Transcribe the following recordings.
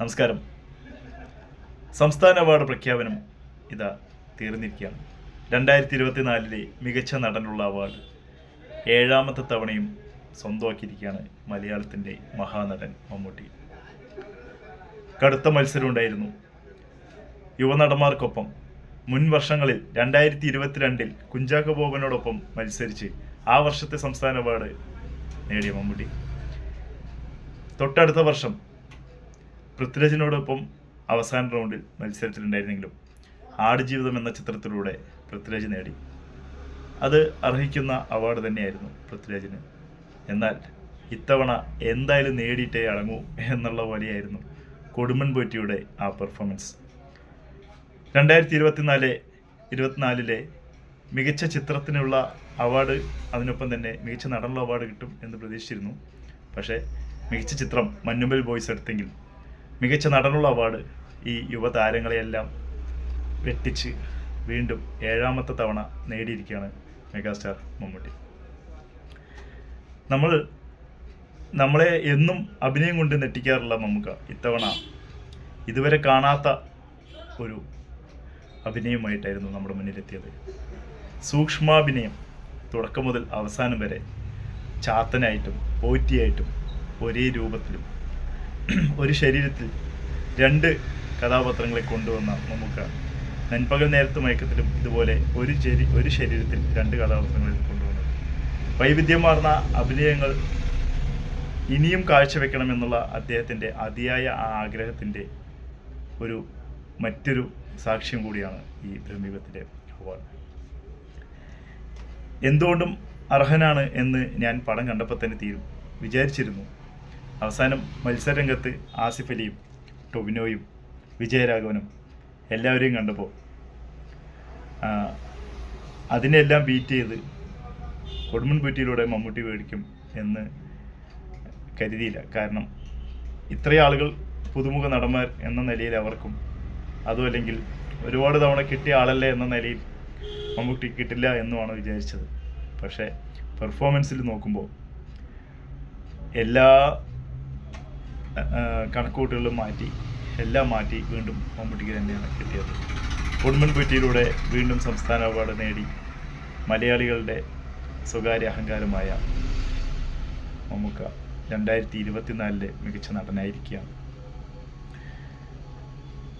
നമസ്കാരം. സംസ്ഥാന അവാർഡ് പ്രഖ്യാപനം ഇതാ തീർന്നിരിക്കുകയാണ്. രണ്ടായിരത്തി ഇരുപത്തിനാലിലെ മികച്ച നടനുള്ള അവാർഡ് ഏഴാമത്തെ തവണയും സ്വന്തമാക്കിയിരിക്കുകയാണ് മലയാളത്തിന്റെ മഹാനടൻ മമ്മൂട്ടി. കടുത്ത മത്സരം ഉണ്ടായിരുന്നു. യുവനടന്മാർക്കൊപ്പം മുൻ വർഷങ്ങളിൽ രണ്ടായിരത്തി ഇരുപത്തിരണ്ടിൽ കുഞ്ചാക്കോ ബോബനോടൊപ്പം മത്സരിച്ച് ആ വർഷത്തെ സംസ്ഥാന അവാർഡ് നേടിയ മമ്മൂട്ടി. തൊട്ടടുത്ത വർഷം പൃഥ്വിരാജിനോടൊപ്പം അവസാന റൗണ്ടിൽ മത്സരത്തിലുണ്ടായിരുന്നെങ്കിലും ആടുജീവിതം എന്ന ചിത്രത്തിലൂടെ പൃഥ്വിരാജ് നേടി. അത് അർഹിക്കുന്ന അവാർഡ് തന്നെയായിരുന്നു പൃഥ്വിരാജിന്. എന്നാൽ ഇത്തവണ എന്തായാലും നേടിയിട്ടേ അടങ്ങൂ എന്നുള്ള പോലെയായിരുന്നു കൊടുമൺ പോറ്റിയുടെ ആ പെർഫോമൻസ് രണ്ടായിരത്തി ഇരുപത്തിനാല് ഇരുപത്തിനാലിലെ മികച്ച ചിത്രത്തിനുള്ള അവാർഡ് അതിനൊപ്പം തന്നെ മികച്ച നടനുള്ള അവാർഡ് കിട്ടും എന്ന് പ്രതീക്ഷിച്ചിരുന്നു. പക്ഷേ മികച്ച ചിത്രം മഞ്ഞുമ്പൽ ബോയ്സ് എടുത്തെങ്കിൽ മികച്ച നടനുള്ള അവാർഡ് ഈ യുവതാരങ്ങളെയെല്ലാം വെട്ടിച്ച് വീണ്ടും ഏഴാമത്തെ തവണ നേടിയിരിക്കുകയാണ് മെഗാസ്റ്റാർ മമ്മൂട്ടി. നമ്മൾ നമ്മളെ എന്നും അഭിനയം കൊണ്ട് നെട്ടിക്കാറുള്ള മമ്മൂക്ക ഇത്തവണ ഇതുവരെ കാണാത്ത ഒരു അഭിനയമായിട്ടായിരുന്നു നമ്മുടെ മുന്നിലെത്തിയത്. സൂക്ഷ്മാഭിനയം തുടക്കം മുതൽ അവസാനം വരെ ചാത്തനായിട്ടും പോറ്റിയായിട്ടും ഒരേ രൂപത്തിലും ഒരു ശരീരത്തിൽ രണ്ട് കഥാപാത്രങ്ങളെ കൊണ്ടുവന്ന മമ്മൂക്ക നൻപകൽ നേരത്തെ മയക്കത്തിലും ഇതുപോലെ ഒരു ശരി ഒരു ശരീരത്തിൽ രണ്ട് കഥാപാത്രങ്ങളെ കൊണ്ടുവന്നത് വൈവിധ്യമാർന്ന അഭിനയങ്ങൾ ഇനിയും കാഴ്ചവെക്കണമെന്നുള്ള അദ്ദേഹത്തിന്റെ അതിയായ ആ ആഗ്രഹത്തിന്റെ ഒരു മറ്റൊരു സാക്ഷ്യം കൂടിയാണ് ഈ ബ്രഹ്മീപത്തിന്റെ അവാർഡ്. എന്തുകൊണ്ടും അർഹനാണ് എന്ന് ഞാൻ പടം കണ്ടപ്പോൾ തന്നെ തീരും വിചാരിച്ചിരുന്നു. അവസാനം മത്സരരംഗത്ത് ആസിഫ് അലിയും ടൊവിനോയും വിജയരാഘവനും എല്ലാവരെയും കണ്ടപ്പോൾ അതിനെല്ലാം ബീറ്റ് ചെയ്ത് കൊടുമൺ പുറ്റിയിലൂടെ മമ്മൂട്ടി മേടിക്കും എന്ന് കരുതിയില്ല. കാരണം ഇത്രയും ആളുകൾ പുതുമുഖ നടന്മാർ എന്ന നിലയിൽ അവർക്കും അതും അല്ലെങ്കിൽ ഒരുപാട് തവണ കിട്ടിയ ആളല്ലേ എന്ന നിലയിൽ മമ്മൂട്ടി കിട്ടില്ല എന്നുമാണ് വിചാരിച്ചത്. പക്ഷേ പെർഫോമൻസിൽ നോക്കുമ്പോൾ എല്ലാ കണക്കുകൂട്ടുകളും മാറ്റി എല്ലാം മാറ്റി വീണ്ടും മമ്മൂട്ടിക്ക് തന്നെയാണ് കിട്ടിയത്. ഉടുമ്പൻ കുറ്റിയിലൂടെ വീണ്ടും സംസ്ഥാന അവാർഡ് നേടി മലയാളികളുടെ സ്വകാര്യ അഹങ്കാരമായ മമ്മൂക്ക രണ്ടായിരത്തി ഇരുപത്തിനാലിലെ മികച്ച നടനായിരിക്കുകയാണ്.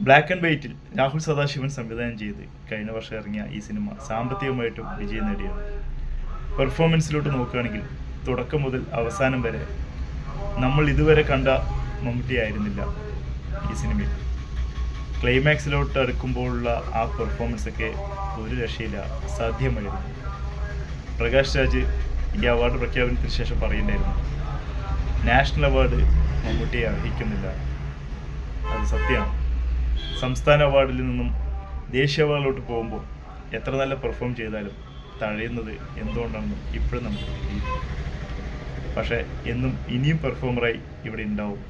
ബ്ലാക്ക് ആൻഡ് വൈറ്റിൽ രാഹുൽ സദാശിവൻ സംവിധാനം ചെയ്ത് കഴിഞ്ഞ വർഷം ഇറങ്ങിയ ഈ സിനിമ സാമ്പത്തികമായിട്ടും വിജയം നേടിയത് പെർഫോമൻസിലോട്ട് നോക്കുകയാണെങ്കിൽ തുടക്കം മുതൽ അവസാനം വരെ നമ്മൾ ഇതുവരെ കണ്ട മമ്മൂട്ടി ആയിരുന്നില്ല ഈ സിനിമയിൽ. ക്ലൈമാക്സിലോട്ട് അടുക്കുമ്പോഴുള്ള ആ പെർഫോമൻസ് ഒക്കെ ഒരു രക്ഷയില്ല സാധ്യമായിരുന്നു പ്രകാശ് രാജ് ഈ അവാർഡ് പ്രഖ്യാപനത്തിന് ശേഷം പറയുന്നുണ്ടായിരുന്നു നാഷണൽ അവാർഡ് മമ്മൂട്ടിയെ അർഹിക്കുന്നില്ല. അത് സത്യമാണ്. സംസ്ഥാന അവാർഡിൽ നിന്നും ദേശീയ അവാർഡിലോട്ട് പോകുമ്പോൾ എത്ര നല്ല പെർഫോം ചെയ്താലും തഴയുന്നത് എന്തുകൊണ്ടാണെന്ന് ഇപ്പോഴും നമുക്ക് പക്ഷേ എന്നും ഇനിയും പെർഫോമറായി ഇവിടെ ഉണ്ടാവും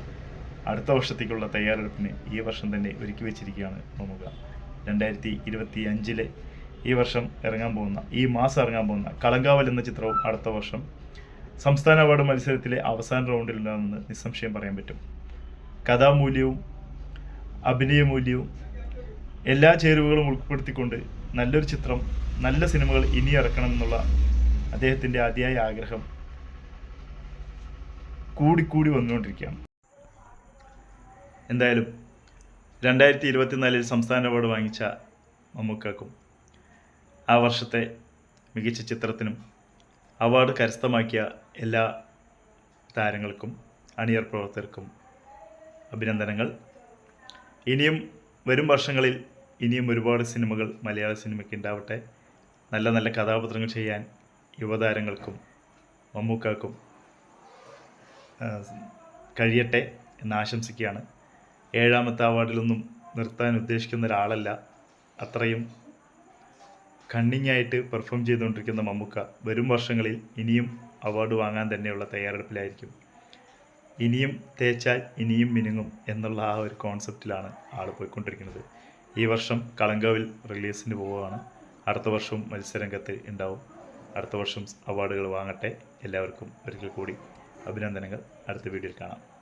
അടുത്ത വർഷത്തേക്കുള്ള തയ്യാറെടുപ്പിന് ഈ വർഷം തന്നെ ഒരുക്കി വെച്ചിരിക്കുകയാണ് പ്രമുഖ രണ്ടായിരത്തി ഇരുപത്തി അഞ്ചിലെ ഈ വർഷം ഇറങ്ങാൻ പോകുന്ന ഈ മാസം ഇറങ്ങാൻ പോകുന്ന കളങ്കാവൽ എന്ന ചിത്രവും അടുത്ത വർഷം സംസ്ഥാന അവാർഡ് മത്സരത്തിലെ അവസാന റൗണ്ടിൽ ഉണ്ടാകുമെന്ന് നിസ്സംശയം പറയാൻ പറ്റും. കഥാമൂല്യവും അഭിനയമൂല്യവും എല്ലാ ചേരുവകളും ഉൾപ്പെടുത്തിക്കൊണ്ട് നല്ലൊരു ചിത്രം നല്ല സിനിമകൾ ഇനി ഇറക്കണമെന്നുള്ള അദ്ദേഹത്തിന്റെ അതിയായ ആഗ്രഹം കൂടിക്കൂടി വന്നുകൊണ്ടിരിക്കുകയാണ്. എന്തായാലും രണ്ടായിരത്തി ഇരുപത്തിനാലിൽ സംസ്ഥാന അവാർഡ് വാങ്ങിച്ച മമ്മൂക്കാക്കും ആ വർഷത്തെ മികച്ച ചിത്രത്തിനും അവാർഡ് കരസ്ഥമാക്കിയ എല്ലാ താരങ്ങൾക്കും അണിയർ പ്രവർത്തകർക്കും അഭിനന്ദനങ്ങൾ. ഇനിയും വരും വർഷങ്ങളിൽ ഇനിയും ഒരുപാട് സിനിമകൾ മലയാള സിനിമയ്ക്ക് ഉണ്ടാവട്ടെ. നല്ല നല്ല കഥാപാത്രങ്ങൾ ചെയ്യാൻ യുവതാരങ്ങൾക്കും മമ്മൂക്കാക്കും കഴിയട്ടെ എന്ന് ആശംസിക്കുകയാണ്. ഏഴാമത്തെ അവാർഡിലൊന്നും നിർത്താൻ ഉദ്ദേശിക്കുന്ന ഒരാളല്ല. അത്രയും കണ്ണിങ്ങായിട്ട് പെർഫോം ചെയ്തുകൊണ്ടിരിക്കുന്ന മമ്മൂക്ക വരും വർഷങ്ങളിൽ ഇനിയും അവാർഡ് വാങ്ങാൻ തന്നെയുള്ള തയ്യാറെടുപ്പിലായിരിക്കും. ഇനിയും തേച്ചാൽ ഇനിയും മിനുങ്ങും എന്നുള്ള ആ ഒരു കോൺസെപ്റ്റിലാണ് ആൾ പോയിക്കൊണ്ടിരിക്കുന്നത്. ഈ വർഷം കളങ്കാവിൽ റിലീസിന് പോവുകയാണ്. അടുത്ത വർഷവും മത്സരരംഗത്ത് ഉണ്ടാവും. അടുത്ത വർഷം അവാർഡുകൾ വാങ്ങട്ടെ. എല്ലാവർക്കും ഒരിക്കൽ കൂടി അഭിനന്ദനങ്ങൾ. അടുത്ത വീഡിയോയിൽ കാണാം.